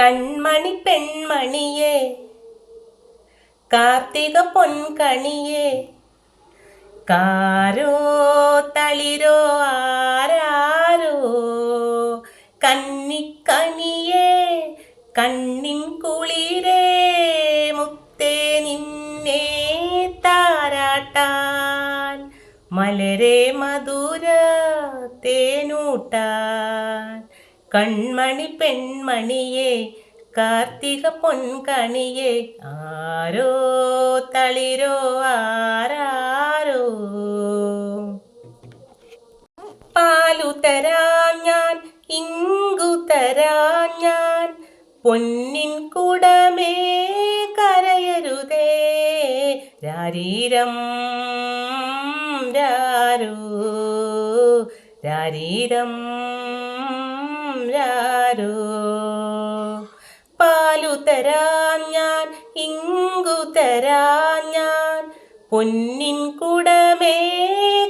കൺമണി പെൺമണിയെ. കാർത്തിക പൊൻകണിയെ. കാരോ തളിരോ ആരാരോ. കന്നിക്കണിയേ കണ്ണിൻ കുളിരേ മുത്തേ നിന്നെ താരാട്ടാൻ. മലരെ മധുര തേനൂട്ടാൻ. കൺമണി പെൺമണിയെ കാർത്തിക പൊൻകണിയെ ആരോ തളിരോ ആരാരോ. പാലു തരാ ഞാൻ ഇങ്കു തരാ ഞാൻ പൊന്നിൻ കുടമേ കരയരുതേ രാരീരം രാരോ രാരീരം രാരോ പാലു തരാ ഞാൻ ഇങ്കു തരാ ഞാൻ. പൊന്നിൻ കുടമേ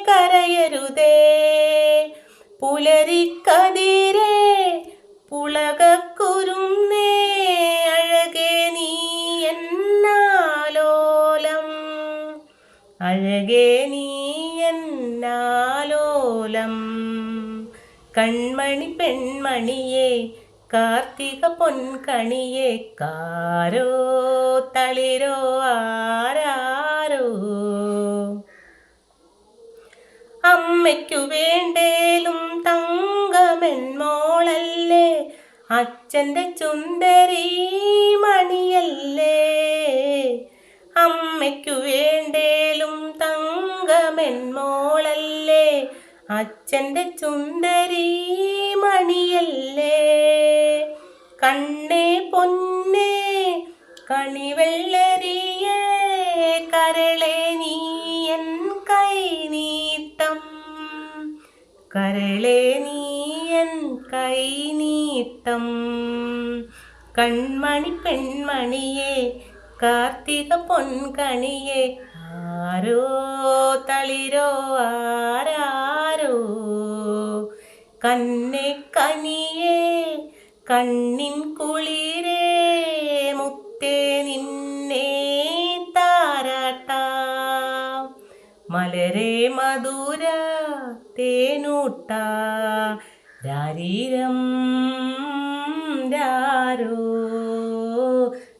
കരയരുതേ. പുലരിക്കതിരേ പുളകക്കുരുന്നേ അഴകേ നീ എന്നാലോലം. അഴകേ നീ എന്നാലോലം. കൺമണി പെൺമണിയെ കാർത്തിക പൊൻകണിയെ കാരോ തളിരോ ആരാരോ? അമ്മയ്ക്കു വേണ്ടേലും തങ്കമെന്മോളല്ലേ അച്ഛന്റെ ചുന്ദരി മണിയല്ലേ. അമ്മയ്ക്കു വേണ്ടേലും തങ്കമെന്മോളല്ലേ അച്ഛന്റെ ചുന്ദരി മണിയല്ലേ? കണ്ണേ പൊന്നേ കണിവെള്ളരിയേ കരളെ നീ എൻ കൈനീട്ടം കരളെ നീ എൻ കൈനീട്ടം കൺമണി പെൺമണിയെ കാർത്തിക പൊൻകണിയെ ആരോ തളിരോ ആരാരോ? കന്നെ കനിയേ കണ്ണിൻ കുളിരേ മുത്തേ നിന്നെ താരാട്ടാം. മലരെ മധുര തേനൂട്ട രാരീരം രാരോ?